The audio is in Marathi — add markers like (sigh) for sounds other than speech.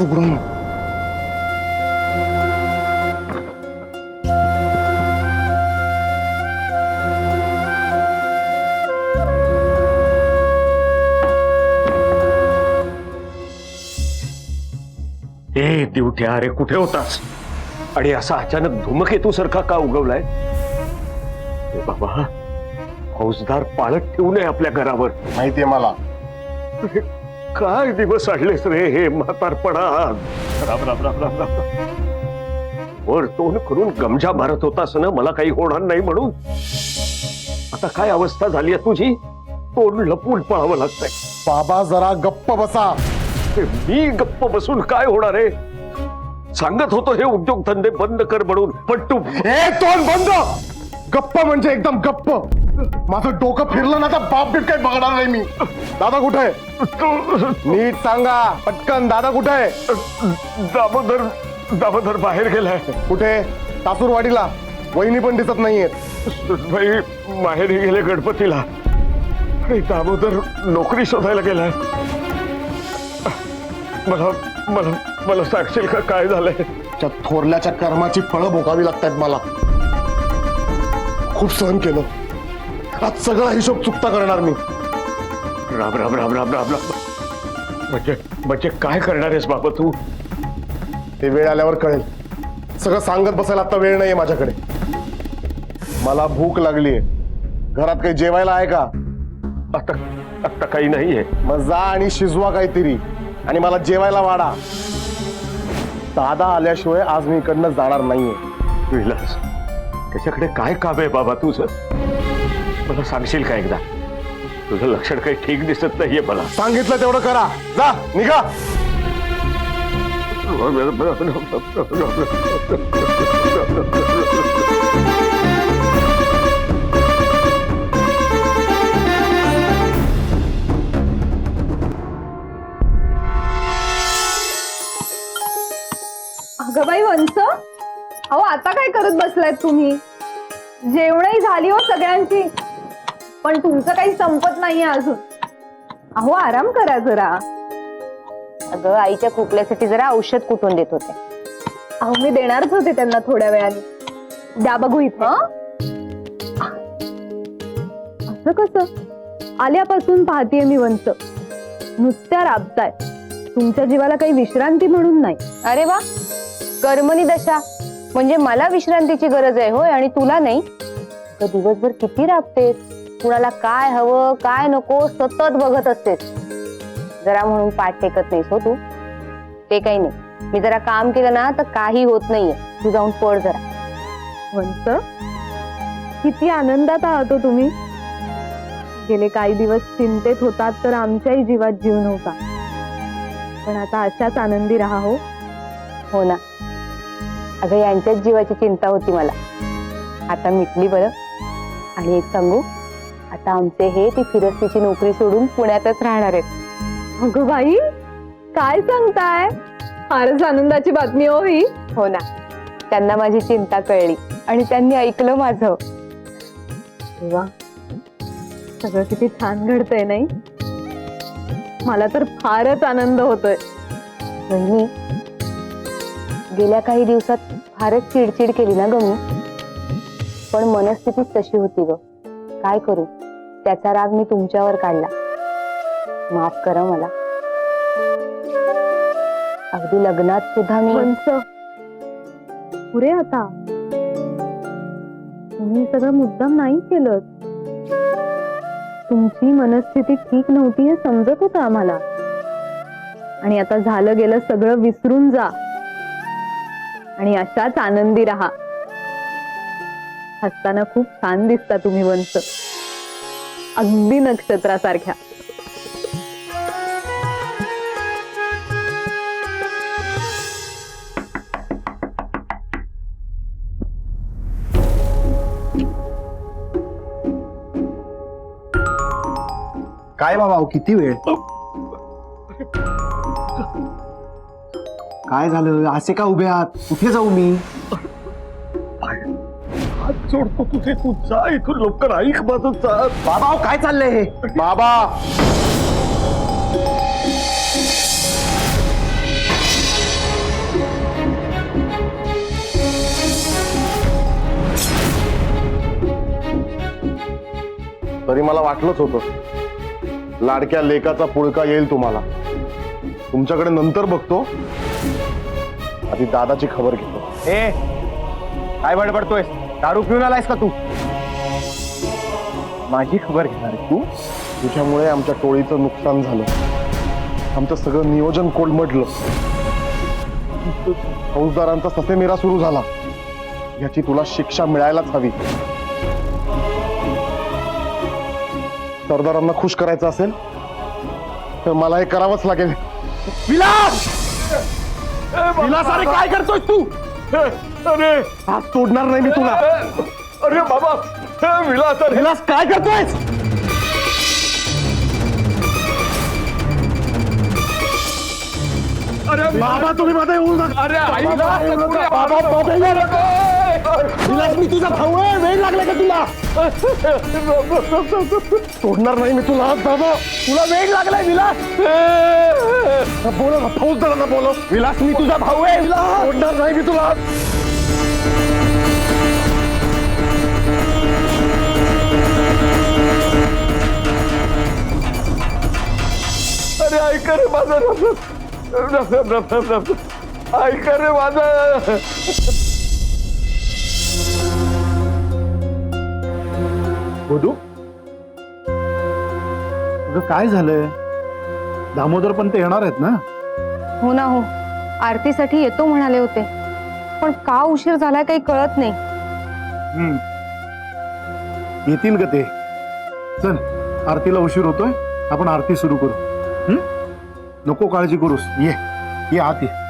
उघडा ना. ए दिवट्या अरे कुठे होतास? आणि असा अचानक धूमकेतू सारखा का उगवलाय? बाबा फौजदार पाळत ठेवू नये आपल्या घरावर. माहितीये मला. (laughs) काय दिवस आडलेस रे हे म्हातारपणा राम राम राम राम राम. वर तोंड करून गमजा मारत होतास ना मला काही होणार नाही म्हणून. आता काय अवस्था झाली आहे तुझी? तोंड लपून पळावं लागतंय. बाबा जरा गप्प बसा. मी गप्प बसून काय होणार आहे? सांगत होतो हे उद्योगधंदे बंद कर म्हणून पण तू ए तोंड बंद! गप्प म्हणजे एकदम गप्प. माझं डोकं फिरलं ना तर बाप बीप काही बघणार नाही मी. दादा कुठे आहे? नीट सांगा पटकन. दादा कुठे आहे? दामोदर दामोदर बाहेर गेलाय. कुठे? सासूरवाडीला. वहिनी पण दिसत नाहीयेत. भाई माहेरी गेले गणपतीला. दामोदर नोकरी शोधायला गेलाय. मला मला मला सांगशील का काय झालंय? त्या थोरल्याच्या कर्माची फळं भोगावी लागतात मला. खूप सहन केलं. आज सगळा हिशोब चुकता करणार मी. राम राम राम राम राम राम म्हणजे म्हणजे काय करणार आहेस बाबा तू? ते वेळ आल्यावर कळेल. सगळं सांगत बसायला आता वेळ नाहीये माझ्याकडे. मला भूक लागलीये. घरात काही जेवायला आहे का? आता आता काही नाहीये. मग जा आणि शिजवा काहीतरी. आणि मला जेवायला वाढा. दादा आल्याशिवाय आज मी इकडनं जाणार नाहीये. विलास त्याच्याकडे काय काम आहे बाबा तुझं? मला सांगशील का एकदा? तुझं लक्षण काही ठीक दिसत नाहीये मला. सांगितलं तेवढं करा. जा निघा. अगं बाई वंश. अहो आता काय करत बसलायत तुम्ही? जेवणही झाली हो सगळ्यांची. पण तुमचं काही संपत नाहीये अजून. अहो आराम करा जरा. अगं आईच्या खोकल्यासाठी जरा औषध कुटून देत होते? अहो मी देणारच होते त्यांना थोड्या वेळाने. द्या बघू इथं. असं कसं? आल्यापासून पाहतीये मी वंच नुसत्या राबताय. तुमच्या जीवाला काही विश्रांती म्हणून नाही. अरे वा! कर्मणी दशा. म्हणजे मला विश्रांतीची गरज आहे होय? आणि तुला नाही? अगं, दिवसभर किती राबतेस? कुणाला काय हवं काय नको सतत बघत असतेस. जरा म्हणून पाठ टेकत नाहीस हो तू. ते काही नाही. मी जरा काम केलं ना तर काही होत नाहीये. तू जाऊन पड जरा. वंच किती आनंदात आहात हो तुम्ही. गेले काही दिवस चिंतेत होतात तर आमच्याही जीवात जीव नव्हता. पण आता अशाच आनंदी राहा हो. हो ना. अगं यांच्याच जीवाची चिंता होती मला. आता मिटली बरं. आणि एक सांगू आता आमचे हे ती फिरस्तीची नोकरी सोडून पुण्यातच राहणार आहेत. अगं बाई काय सांगताय? फारच आनंदाची बातमी हो ही. हो ना. त्यांना माझी चिंता कळली आणि त्यांनी ऐकलं माझं. वा. सगळं किती छान घडतंय नाही? मला तर फारच आनंद होतोय. बहिणी गेल्या काही दिवसात फारच चिडचिड केली ना ग मी? पण मनस्थितीच तशी होती ग. काय करू? त्याचा राग मी तुमच्यावर काढला. माफ करा मला. अगदी लग्नात सुद्धा मी पुरे आता. तुम्ही सगळं मुद्दाम नाही केलं तुमची मनस्थिती ठीक नव्हती हे समजत होतं आम्हाला. आणि आता झालं गेलं सगळं विसरून जा. आणि अशाच आनंदी राहा. हसताना खूप छान दिसता तुम्ही वंच अगदी नक्षत्रासारख्या. काय बाबा अहो, किती वेळ? काय झालं? असे का उभे आहात? कुठे जाऊ मी? सोडतो तुझे तू जा इथून लवकर ऐक माझं जा बाबा काय चाललंय हे? बाबा! तरी मला वाटलंच होतं लाडक्या लेकाचा पुळका येईल तुम्हाला. तुमच्याकडे नंतर बघतो आधी दादाची खबर घेतो. ए काय बडबडतोय दारू पिऊन आलायस का तू? माझी खबर घेणार तू. तुझ्यामुळे आमच्या टोळीचं नुकसान झालं. आमचं सगळं नियोजन कोलमडलं. फौजदारांचा ससेमिरा सुरू झाला. याची तुला शिक्षा मिळायलाच हवी. सरदारांना खुश करायचं असेल तर मला हे करावंच लागेल. विलास! विलास अरे काय करतोय तू? अरे हात तोडणार नाही मी तुला अरे बाबा हे विलास अरे विलास काय करतोय अरे बाबा तुम्ही मध्ये येऊ नका अरे आई बाबा. बाबा. विलास मी तुझा भाऊ आहे. वेळ लागला का तुला? सोडणार नाही मी तुला. बाबा तुला वेळ लागलाय विलास. बोलो ना फौजदारांना बोलो. विलास मी तुझा भाऊ आहे. विलास सोडणार नाही मी तुला. अरे ऐक रे माझं. ऐक रे माझं. बोधू तुझं काय झालंय? दामोदर पण ते येणार आहेत ना? हो ना हो. आरतीसाठी येतो म्हणाले होते. पण का उशीर झालाय काही कळत नाही. हम्म. येतील का ते. चल आरतीला उशीर होतोय. आपण आरती सुरू करू. हम्म? नको काळजी करूस. ये. ये आत ये.